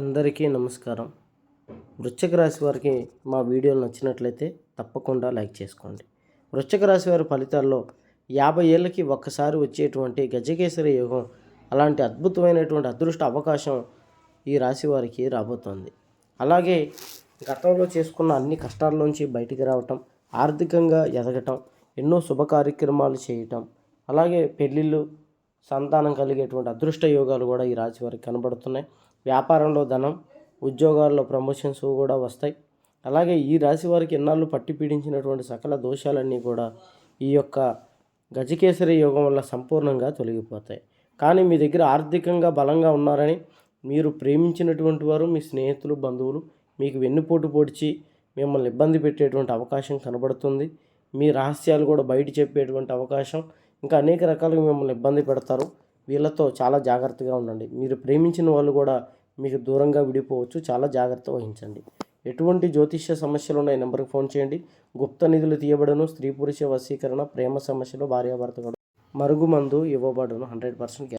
అందరికీ నమస్కారం. వృశ్చిక రాశి వారికి మా వీడియోలు నచ్చినట్లయితే తప్పకుండా లైక్ చేసుకోండి. వృశ్చిక రాశి వారి ఫలితాల్లో యాభై ఏళ్ళకి ఒక్కసారి వచ్చేటువంటి గజకేసరి యోగం అలాంటి అద్భుతమైనటువంటి అదృష్ట అవకాశం ఈ రాశి వారికి రాబోతోంది. అలాగే గతంలో చేసుకున్న అన్ని కష్టాల్లోంచి బయటికి రావటం ఆర్థికంగా ఎదగటం ఎన్నో శుభ కార్యక్రమాలు చేయటం అలాగే పెళ్ళిళ్ళు సంతానం కలిగేటువంటి అదృష్ట యోగాలు కూడా ఈ రాశి వారికి కనబడుతున్నాయి. వ్యాపారంలో ధనం ఉద్యోగాల్లో ప్రమోషన్స్ కూడా వస్తాయి. అలాగే ఈ రాశి వారికి ఎన్నాళ్ళు పట్టి పీడించినటువంటి సకల దోషాలన్నీ కూడా ఈ యొక్క గజకేసరి యోగం వల్ల సంపూర్ణంగా తొలగిపోతాయి. కానీ మీ దగ్గర ఆర్థికంగా బలంగా ఉన్నారని మీరు ప్రేమించినటువంటి వారు మీ స్నేహితులు బంధువులు మీకు వెన్నుపోటు పొడిచి మిమ్మల్ని ఇబ్బంది పెట్టేటువంటి అవకాశం కనబడుతుంది. మీ రహస్యాలు కూడా బయట చెప్పేటువంటి అవకాశం ఇంకా అనేక రకాలుగా మిమ్మల్ని ఇబ్బంది పెడతారు. వీళ్ళతో చాలా జాగ్రత్తగా ఉండండి. మీరు ప్రేమించిన వాళ్ళు కూడా మీకు దూరంగా విడిపోవచ్చు. చాలా జాగ్రత్త వహించండి. ఎటువంటి జ్యోతిష్య సమస్యలు ఉన్నాయి నెంబర్కి ఫోన్ చేయండి. గుప్త నిధులు తీయబడను. స్త్రీ పురుష వశీకరణ ప్రేమ సమస్యలు భార్యాభర్త కూడా. మరుగుమందు ఇవ్వబడును. Hundred percent